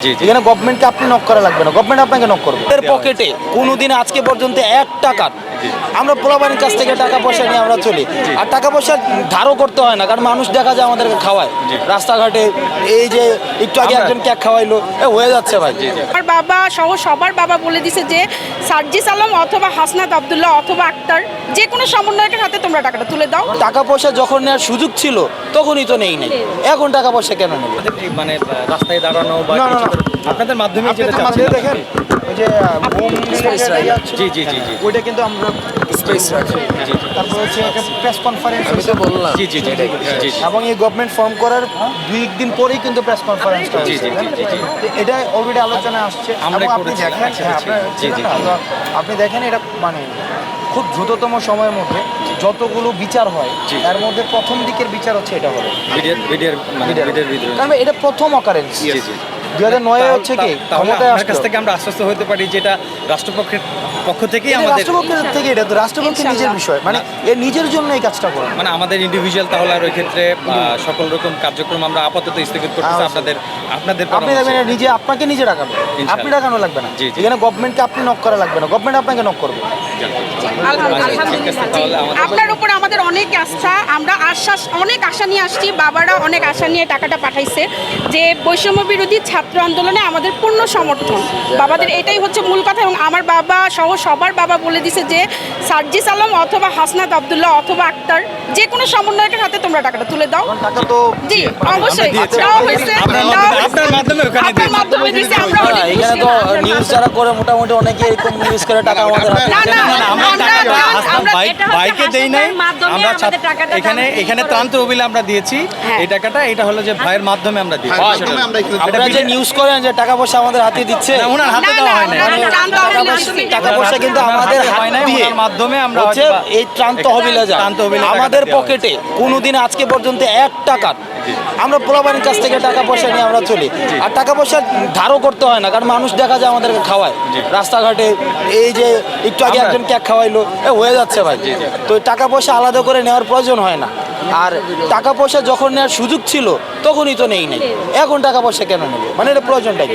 এখানে গভর্নমেন্টকে আপনি নক করা লাগবে না। গভর্নমেন্ট আপনাকে নক করবে। এর পকেটে কোনোদিন আজকে পর্যন্ত এক টাকা আমরা পোলাবানের কাছ থেকে টাকা পয়সা নিয়ে আমরা চলি। আর টাকা পয়সা ধারও করতে হয় না কারণ মানুষ দেখা যায় আমাদেরকে খাওয়ায়। রাস্তাঘাটে এই যে একটু আগে একজন ক্যাক খাওয়াইলো এ হয়ে যাচ্ছে ভাই। আমার বাবা সহ সবার বাবা বলে দিছে যে সার্জিস আলম অথবা হাসনাত আবদুল্লাহ অথবা আক্তার যে কোনো সমন্বয়কের হাতে তোমরা টাকাটা তুলে দাও। টাকা পয়সা যখন নেওয়ার সুযোগ ছিল তখনই তো নেই নেই। এখন টাকা পয়সা কেন এই মানে রাস্তায় দাঁড়ানো বা আপনাদের মাধ্যমে দেখেন ওই যে জি জি জি জি ওইটা কিন্তু আমরা স্পেস রাখি জি, জি। তারপর হচ্ছে একটা প্রেস কনফারেন্স বললাম জি জি জি জি জি এবং এই গভর্নমেন্ট ফর্ম করার দুই দিন পরেই কিন্তু প্রেস কনফারেন্সটা জি, জি, জি, জি, জি। এটা অলরেডি আলোচনা আসছে আমরা আপনি দেখেন আচ্ছা, হ্যাঁ, আচ্ছা, জি, জি, ছিলেন না? তো আপনি দেখেন এটা মানে খুব দ্রুততম সময়ের মধ্যে যতগুলো বিচার হয়। তার মধ্যে প্রথম দিকের বিচার হচ্ছে এটা হবে মানে কারণ এটা প্রথম অকারেন্স দুই হাজার নয় হচ্ছে কি? ক্ষমতায় আপনার কাছ থেকে আমরা আশ্বস্ত হতে পারি যেটা রাষ্ট্রপক্ষের পক্ষ থেকেই আমাদের রাষ্ট্রপক্ষের থেকে এটা তো রাষ্ট্রপক্ষের নিজের বিষয়। মানে এ নিজের জন্য এই কাজটা করে। মানে আমাদের ইন্ডিভিজুয়াল তাহলে আর ওই ক্ষেত্রে সকল রকম কার্যক্রম আমরা আপাতত স্থগিত করতেছি আচ্ছা। আপনাদের আপনাদের আপনি। দেখবেন নিজে আপনাকে নিজে ডাকানো। আপনি ডাকানো লাগবে না। এখানে গভর্নমেন্টকে আপনি নক করা লাগবে না। গভর্নমেন্ট আপনাকে নক করবে। আমাদের- আপনার উপর আমাদের অনেক আস্থা। আমরা আশ্বাস অনেক আশা নিয়ে আসছি। বাবারা অনেক আশা নিয়ে টাকাটা পাঠাইছে। যে বৈষম্য বিরোধী ছাত্র আন্দোলনে আমাদের পূর্ণ সমর্থন। বাবাদের এটাই হচ্ছে মূল কথা এবং আমার বাবা সহ সবার বাবা বলে দিছে যে সার্জিস আলম অথবা হাসনাত আবদুল্লাহ অথবা আক্তার যে কোনো সমন্বয়কের হাতে তোমরা টাকাটা তুলে দাও। কারণ টাকা তো জি অবশ্যই। দেওয়া হয়েছে আপনার মাধ্যমে- দিয়েছি। আমরা এখানে তো নিউজ যারা করে মোটামুটি অনেকে এরকম নিউজ করে টাকা আমাদের হাতে না, না, না, না, ভাইকে দেই নাই আমরা ছাত্র- আমাদের টাকাটা এখানে এখানে। ত্রাণ তহবিলে আমরা দিয়েছি হ্যাঁ। এই টাকাটা এটা হলো যে ভাইয়ের মাধ্যমে আমরা দিয়েছি। ভাই, আমরা আপনারা যে নিউজ করেন যে টাকা পয়সা আমাদের হাতে দিচ্ছে। না, ওনার হাতে না, দেওয়া হয় না, না, টাকা পয়সা- কিন্তু আমাদের হয় নাই, দিয়ে। ওনার মাধ্যমে আমরা হচ্ছে এই ত্রাণ তহবিলে যায়। আমাদের পকেটে কোনোদিন আজকে পর্যন্ত এক টাকা আমরা পোলাবানের কাছ থেকে টাকা পয়সা নিয়ে আমরা চলি। আর টাকা পয়সা ধারও করতে হয় না কারণ মানুষ দেখা যায় আমাদেরকে খাওয়ায়। রাস্তাঘাটে এই যে একটু আগে একজন ক্যাক খাওয়াইলো এ হয়ে যাচ্ছে ভাই। তো টাকা পয়সা আলাদা করে নেওয়ার প্রয়োজন হয় না। আর টাকা পয়সা যখন নেওয়ার সুযোগ ছিল তখনই তো নেই নেই। এখন টাকা পয়সা কেন নেবে? মানে এটা প্রয়োজনটাই।